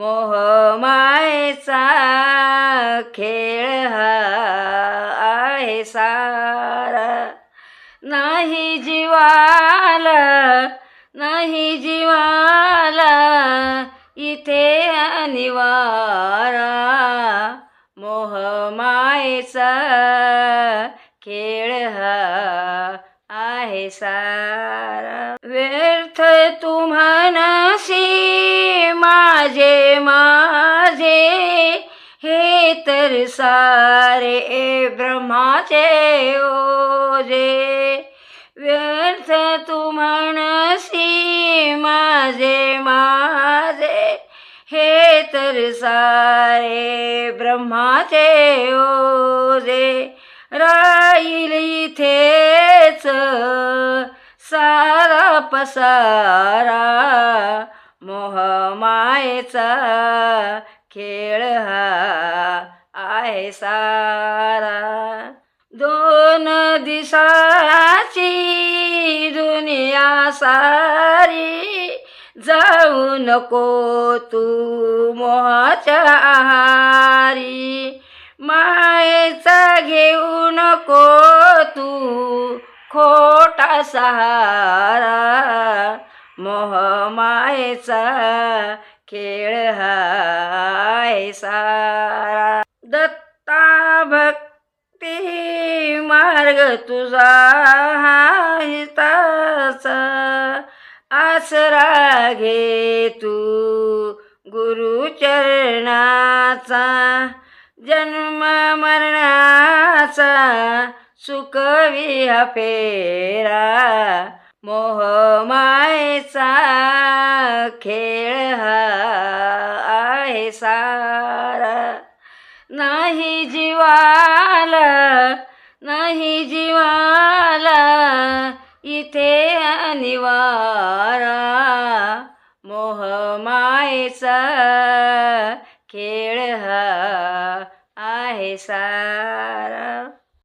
मोहमायेचा खेळ हा आहे सारा. नाही जीवाला नाही जीवाला इथे अनिवारा. मोहमायेचा खेळ हा आहे सारा. व्यर्थ तुम्हाला तर सारे ब्रह्माचे ओजे व्यर्थ तू म्हणसी माझे माझे. हे तर सारे ब्रह्माचे ओजे राहील इथेच सारा पसारा मोहमायेचा खेळ हा आहे सारा. दोन दिसाची दुनिया सारी. जाऊ नको तू मोहाच्या आहारी. मायेचा घेऊ नको तू खोटा सहारा. मोहमायेचा खेळ हा सारा. दत्ता भक्ती मार्ग तुझा हा हिताचा आसरा घे तू गुरुचरणाचा. जन्म मरणाचा सुखवी फेरा. मोह मायचा. नाही जीवाला नाही जीवाला इथे अनिवारा मोहमायेचा खेळ हा आहे सारा.